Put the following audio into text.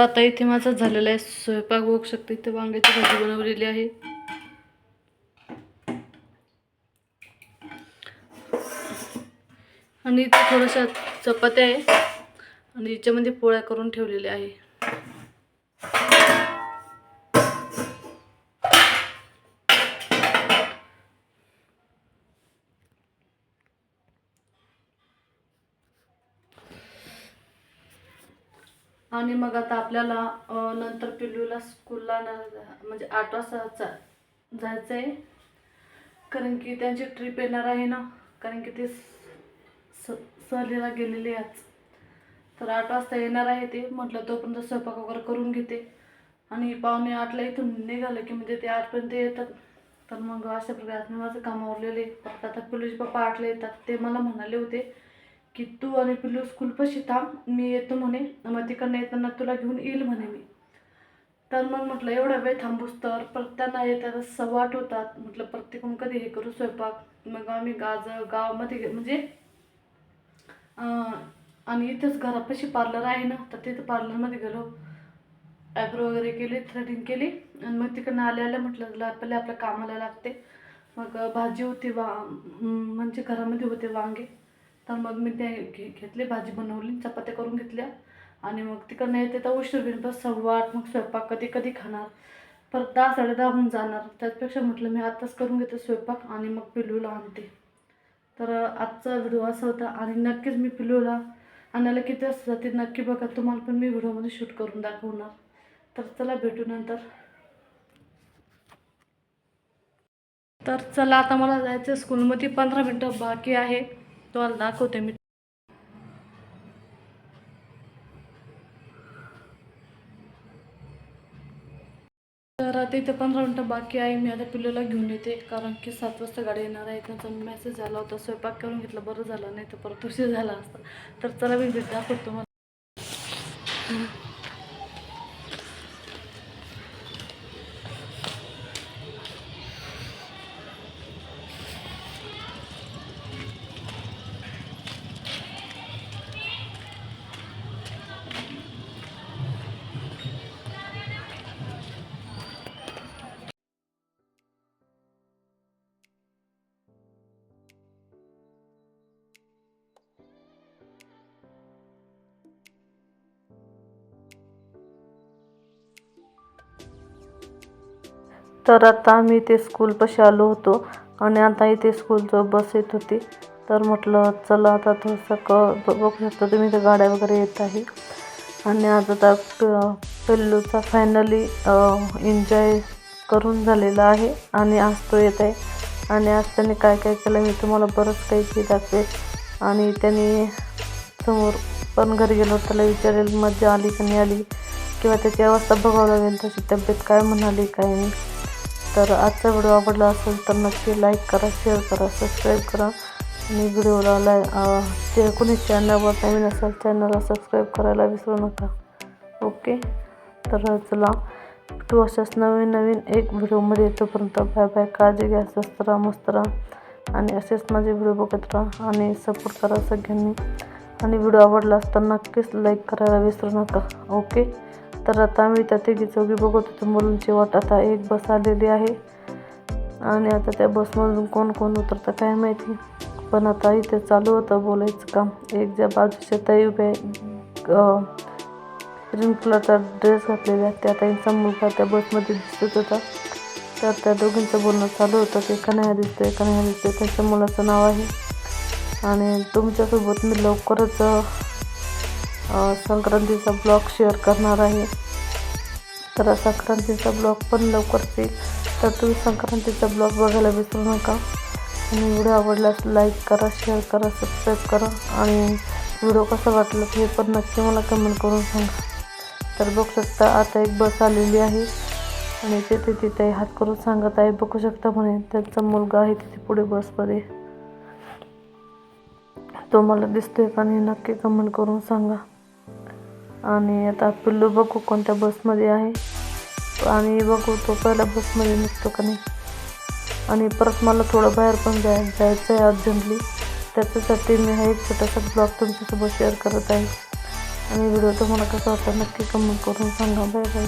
आता इथे माझा झालेला आहे स्वयंपाक. बघू शकते इथे वांग्याची भाजी बनवलेली आहे. आणि इथे थोड्याशा चपात्या आहे. आणि याच्यामध्ये पोळ्या करून ठेवलेल्या आहे. आणि मग आता आपल्याला नंतर पिल्लूला स्कूलला म्हणजे आठ वाजता जायचं आहे कारण की त्यांची ट्रिप येणार आहे ना कारण की ते स सहलीला गेलेले आज. तर आठ वाजता येणार आहे ते. म्हटलं तोपर्यंत स्वयंपाक वगैरे करून घेते. आणि पाहुणे आठला इथून निघालं की म्हणजे ते आठपर्यंत येतात. तर मग अशा प्रकारे मी माझं काम आवरलेले परत आता पिल्लूचे पप्पा आठला येतात ते मला म्हणाले होते. की तू आणि पिल्लू स्कूलपाशी थांब मी येतो म्हणे. मग तिकडनं येताना तुला घेऊन येईल म्हणे मी. तर मग म्हटलं एवढा वेळ थांबूस तर? परत त्यांना येतात सवाट होतात म्हटलं प्रत्येकून कधी हे करू स्वयंपाक? मग आम्ही गाज गावामध्ये गे- म्हणजे आणि इथंच घरापाशी पार्लर आहे ना तर तिथं पार्लरमध्ये गेलो. ॲब्रो वगैरे केली थ्रेडिंग केली. आणि मग तिकडनं आल्या आल्या म्हटलं पहिले आपल्या कामाला लागते. मग भाजी होती वा म्हणजे घरामध्ये होते वांगे. तर मग मी ते घे घेतले भाजी बनवली चपात्या करून घेतल्या. आणि मग तिकडनं येते तर उशीर होईल बस सव्वा आठ मग स्वयंपाक कधी कधी खाणार. परत दहा साडे दहा होऊन जाणार. त्याचपेक्षा म्हटलं मी आत्ताच करून घेते स्वयंपाक आणि मग पिलूला आणते. तर आजचा व्हिडिओ असा होता आणि नक्कीच मी पिल्लूला आणायला किती असतं जाते नक्की बघा. तुम्हाला पण मी व्हिडिओमध्ये शूट करून दाखवणार. तर चला भेटू नंतर. तर चला आता मला जायचं स्कूलमध्ये पंधरा मिनटं बाकी आहे. तुम्हाला दाखवते मी. तर आता इथे पंधरा मिनटं बाकी आहे. मी आता पिल्लूला घेऊन येते कारण की सात वाजता गाडी येणार आहे. त्यांचा मेसेज झाला होता स्वयंपाक करून घेतला बरं झालं नाही तर परत उशीर झाला असता. तर चला मी भेट दाखवतो मला तर आता आम्ही ते स्कूलपाशी आलो होतो आणि आता इथे स्कूलचं बस येत होती. तर म्हटलं चला आता थोडंसं क बघू शकतो तुम्ही इथे गाड्या वगैरे येत आहे. आणि आज आता प- पिल्लूचा फायनली एन्जॉय करून झालेला आहे आणि आज तो येत आहे. आणि आज त्याने काय काय केलं मी तुम्हाला बरंच काही ते दाखवेल. आणि त्याने समोर पण घरी गेलो त्याला विचारेल मजा आली की नाही आली? किंवा त्याची अवस्था बघावं लागेल तशी तब्येत काय म्हणाली काय नाही. तर आजचा व्हिडिओ आवडला असेल तर नक्की लाईक करा शेअर करा सबस्क्राईब करा. आणि व्हिडिओला लाय ते कोणी चॅनलवर नवीन असेल चॅनलला सबस्क्राईब करायला विसरू नका. ओके? तर चला तू अशाच नवीन नवीन एक व्हिडिओमध्ये येतोपर्यंत बाय बाय काळजी घ्या स्वस्त राहा मस्त राहा. आणि असेच माझे व्हिडिओ बघत राहा आणि सपोर्ट करा सगळ्यांनी. आणि व्हिडिओ आवडला असता नक्कीच लाईक करायला विसरू नका. ओके? तर आता आम्ही त्या तिघी चौघी बघत होतो. मुलांची वाट आता एक बस आलेली आहे. आणि आता त्या बसमधून कोण कोण उतरतं काय माहिती. पण आता इथे चालू होतं बोलायचं काम. एक ज्या बाजूच्या ताई उभ्या आहे ग्रीन कलरचा ड्रेस घातलेला त्या ताईंचा मुलगा त्या बसमध्ये दिसत होता. तर त्या दोघींचं बोलणं चालू होतं की कन्हैया दिसतंय कन्हैया दिसतंय. त्यांच्या मुलाचं नाव आहे. आणि तुमच्यासोबत मी लवकरच संक्रांतीचा ब्लॉग शेअर करणार आहे. तर संक्रांतीचा ब्लॉग पण लवकरच येईल. तर तुम्ही संक्रांतीचा ब्लॉग बघायला विसरू नका. आणि व्हिडिओ आवडल्यास लाईक करा शेअर करा सबस्क्राईब करा. आणि व्हिडिओ कसा वाटला हे पण नक्की मला कमेंट करून सांगा. तर बघू शकता आता एक बस आलेली आहे. आणि तिथे तिथे हात करून सांगत आहे बघू शकता म्हणे त्यांचा मुलगा आहे तिथे पुढे बसमध्ये. तो मला दिसतोय का नाही नक्की कमेंट करून सांगा. आणि आता पिल्लू बघू कोणत्या बसमध्ये आहे. आणि बघू तो पहिल्या बसमध्ये निघतो का नाही. आणि परत मला थोडं बाहेर पण जाय जायचं आहे अर्जंटली त्याच्यासाठी मी हा एक छोटासा ब्लॉग तुमच्यासोबत शेअर करत आहे. आणि व्हिडिओ तुम्हाला कसा वाटला नक्की कमेंट करून सांगा. Bye bye